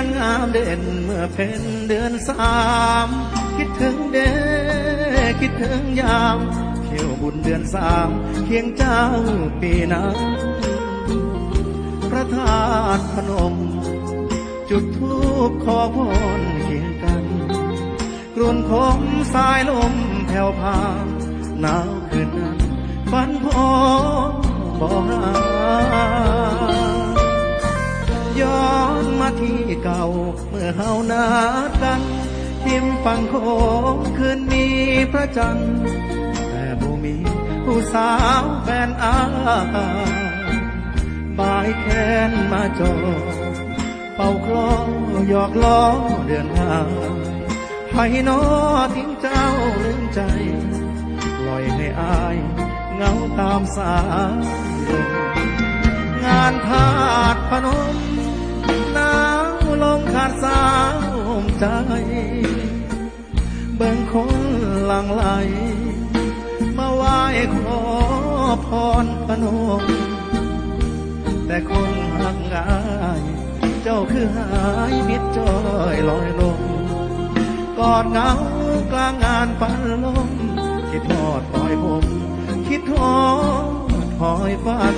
จันงามเด่นเมื่อเพ็ญเดือนสามคิดถึงเด้คิดถึงยามเที่ยวบุญเดือนสามเคียงเจ้าปีนั้นพระธาตุพนม จุดทูบขอพรเคียงกันกรุนคมสายลมแผ่วพานหนาวคืนนั้นฝันพอบ่หาย้ เมื่อเฮานัดกันทิมฟังโคงคืนมีพระจันทร์แต่บ่มีผู้สาวแฟนอาบายแค้นมาจอเป่าคลอหยอกล้อเดือนหาให้นอทิ้งเจ้าลืมใจปล่อยให้อายเงาตามสาย ใจบิ่งคนหลังไหล มาไหว้ขอพรพนม แต่คนหักง่าย เจ้าคือหายมิดจอยลอยลงกอดเงากลางงานปันลม คิดทอดปล่อยผม คิดทอดปล่อยฝัน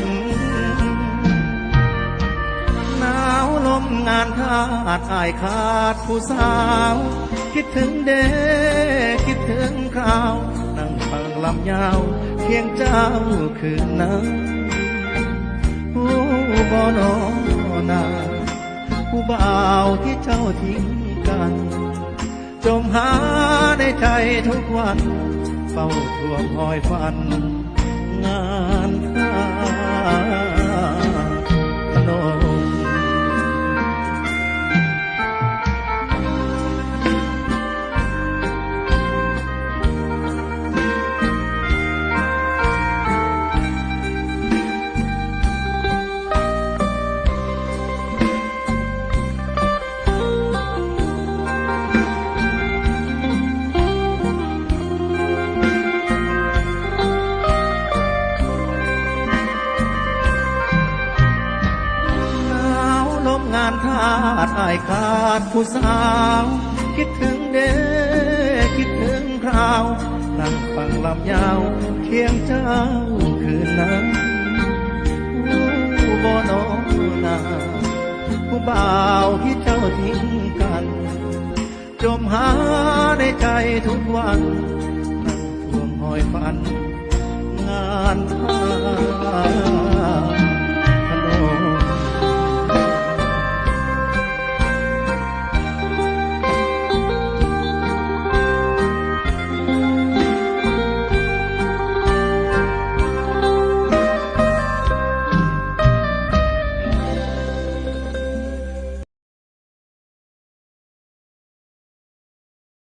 งานทาดอายขาดผู้สาว คิดถึงเด็คิดถึงคราว นั่งฟังลำยาวเคียงเจ้าคืนนั้นผู้บ่นอนาผู้บ่าวที่เจ้าทิ้งกัน จมหาในใจทุกวันเฝ้าทวงหอยฟัน งานานทาดอายขาดผู้สาว คิดถึงเด้คิดถึงคราว นั่งฟังลำยาวเคียงเจ้าคืนนั้นผู้บ่นอนาผู้บ่าวที่เจ้าทิ้งกัน จมหาในใจทุกวันนั่งทวงหอยฟัน งานทา